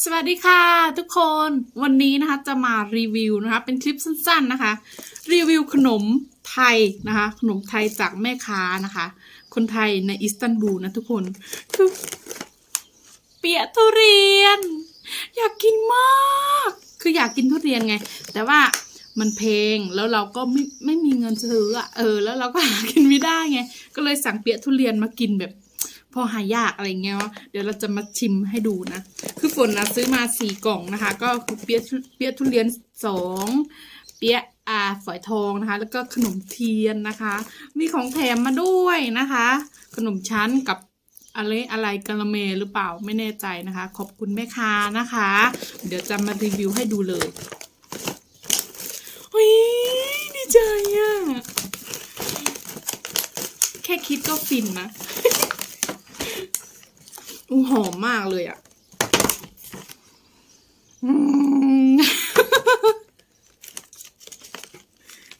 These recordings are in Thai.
สวัสดีค่ะทุกคนวันนี้นะคะจะมารีวิวนะคะเป็นคลิปสั้นๆนะคะ รีวิวขนมไทยนะคะขนมไทยจากแม่ค้านะคะ คนไทยในอิสตันบูลนะทุกคนคือเปียทุเรียน อยากกินมาก คืออยากกินทุเรียนไง แต่ว่ามันเพลงแล้วเราก็ไม่ไม่มีเงินซื้ออะเออ แล้วเราก็หากินไม่ได้ไง ก็เลยสั่งเปียทุเรียนมากินแบบ พอหายากอะไรเงี้ยเดี๋ยวเราจะมาชิมให้ดูนะ คือฝนนะซื้อมาสี่กล่องนะคะ ก็คือเปี๊ยะเปี๊ยะทุเรียนสองเปี๊ยะอาฝอยทองนะคะ แล้วก็ขนมเทียนนะคะ มีของแถมมาด้วยนะคะ ขนมชั้นกับอะไรอะไรกะละเมหรือเปล่าไม่แน่ใจนะคะ ขอบคุณแม่ค้านะคะ เดี๋ยวจะมารีวิวให้ดูเลยเฮ้ยดีใจอะแค่คิดก็ฟินนะ หอมมากเลยอะ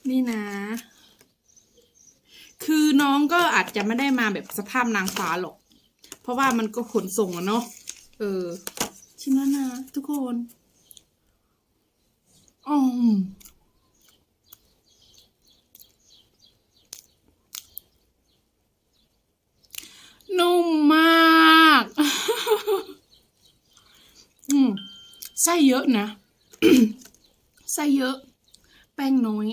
นี่นะ คือน้องก็อาจจะไม่ได้มาแบบสภาพนางฟ้าหรอก เพราะว่ามันก็ขนส่งอะเนาะ เออ ชิมแล้วนะทุกคน อ๋อนุ่มมาก อืม ไส้เยอะนะไส้เยอะ แป้งน้อย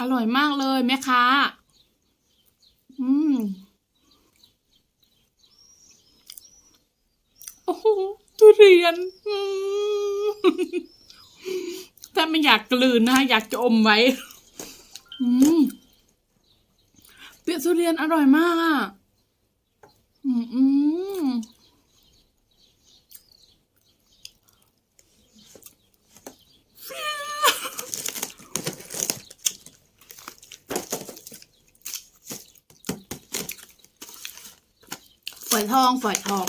อร่อยมากเลยแม่ค้า อืมโอ้โหทุเรียนถ้าไม่อยากกลืนนะอยากจะอมไว้เปียกทุเรียนอร่อยมากอะ อืม อยทองฝอยทอง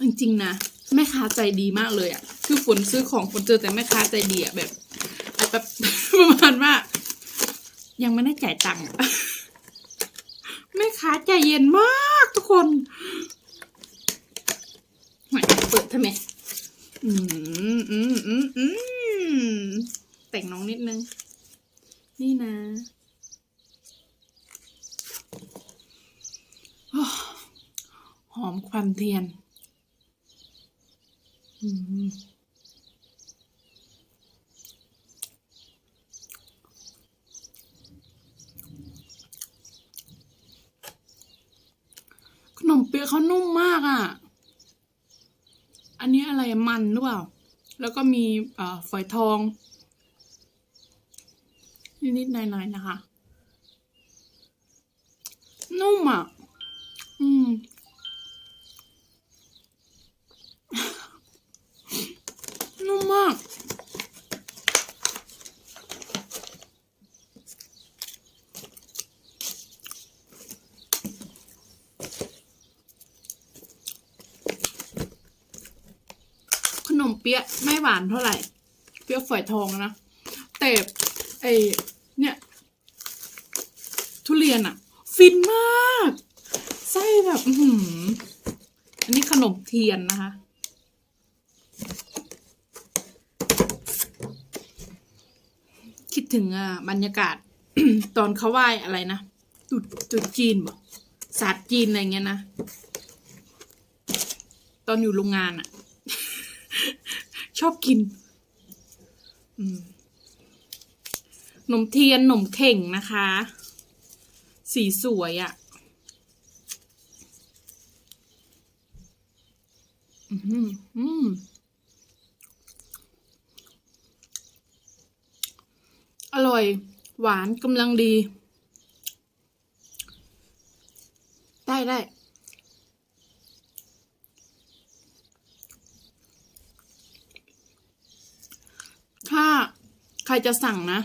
จริงๆนะแม่ค้าใจดีมากเลยอะ่ะ คือฝนซื้อของฝนเจอแต่แม่ค้าใจดีอะ่ะแบบแบบประมาณว่า ยังไม่ได้จ่ายตังค์แม่ค้าใจเย็นมากทุกคนไหนเปิดทำไมอืมอืมอืมอืมแต่งน้องนิดนึง นี่นะโอ้ หอมควันเทียน อืมขนมเปี๊ยะเขานุ่มมากอะ อันนี้อะไรมันหรือเปล่า แล้วก็มีฝอยทอง นิดๆหน่อยๆนะคะ นุ่มอะ อืม นุ่มมาก ขนมเปี๊ยะไม่หวานเท่าไหร่ เปี๊ยะฝอยทองนะ แต่ไอเนี่ย ทุเรียนอะฟินมาก ไส้แบบ อือหืออันนี้ขนมเทียนนะคะ คิดถึงอะบรรยากาศ ตอนเขาไหว้อะไรนะตุดตุดจีนบอกศาสตร์จีนอะไรเงี้ยนะ ตอนอยู่โรงงานอะ ชอบกินขนมเทียนขนมเข่งนะคะ สีสวยอะ่ะ อืมอร่อย หวานกำลังดี ได้ได้ถ้าใครจะสั่งนะ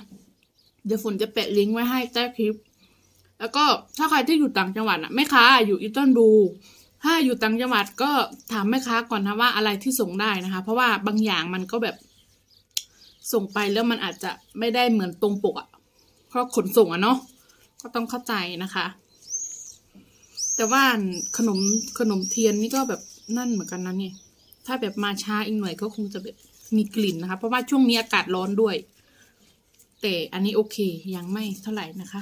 เดี๋ยวฝนจะแปะลิงก์ไว้ให้ใต้คลิป แล้วก็ถ้าใครที่อยู่ต่างจังหวัดอะแม่ค้าอยู่อีตันบู ถ้าอยู่ต่างจังหวัดก็ถามแม่ค้าก่อนนะว่าอะไรที่ส่งได้นะคะ เพราะว่าบางอย่างมันก็แบบ ส่งไปแล้วมันอาจจะไม่ได้เหมือนตรงปกอะเพราะขนส่งอะเนาะก็ต้องเข้าใจนะคะ แต่ว่าขนมขนมเทียนนี่ก็แบบนั่นเหมือนกันนะเนี่ยถ้าแบบมาช้าอีกหน่อยก็คงจะแบบมีกลิ่นนะคะ เพราะว่าช่วงนี้อากาศร้อนด้วย แต่อันนี้โอเคยังไม่เท่าไหร่นะคะ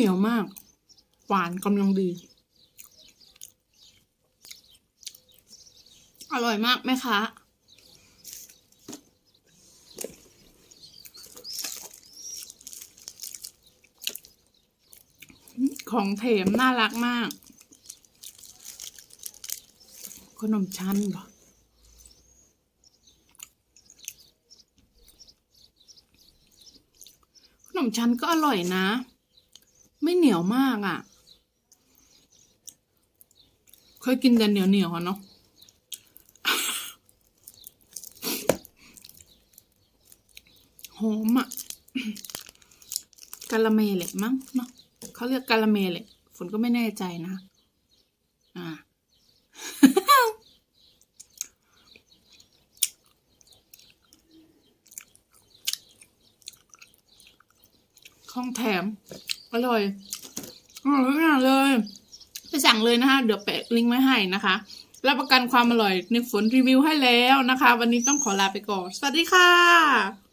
เหนียวมาก หวานกำลังดี อร่อยมากแม่ค้าของแถมน่ารักมาก ขนมชั้นเหรอขนมชั้นก็อร่อยนะ ไม่เหนียวมากอะ่ะ เคยกินแต่เหนียวเหนียวๆอะเนาะหอมอะ่ะกาละเมแหละมั้งเนาะเขาเรียกกาละเมแหละฝนก็ไม่แน่ใจนะ อ่า ของแถม อร่อยอร่อยทุกอย่างเลย ไปสั่งเลยนะคะ เดี๋ยวแปะลิงก์ไว้ให้นะคะ รับประกันความอร่อยในฝนรีวิวให้แล้วนะคะ วันนี้ต้องขอลาไปก่อน สวัสดีค่ะ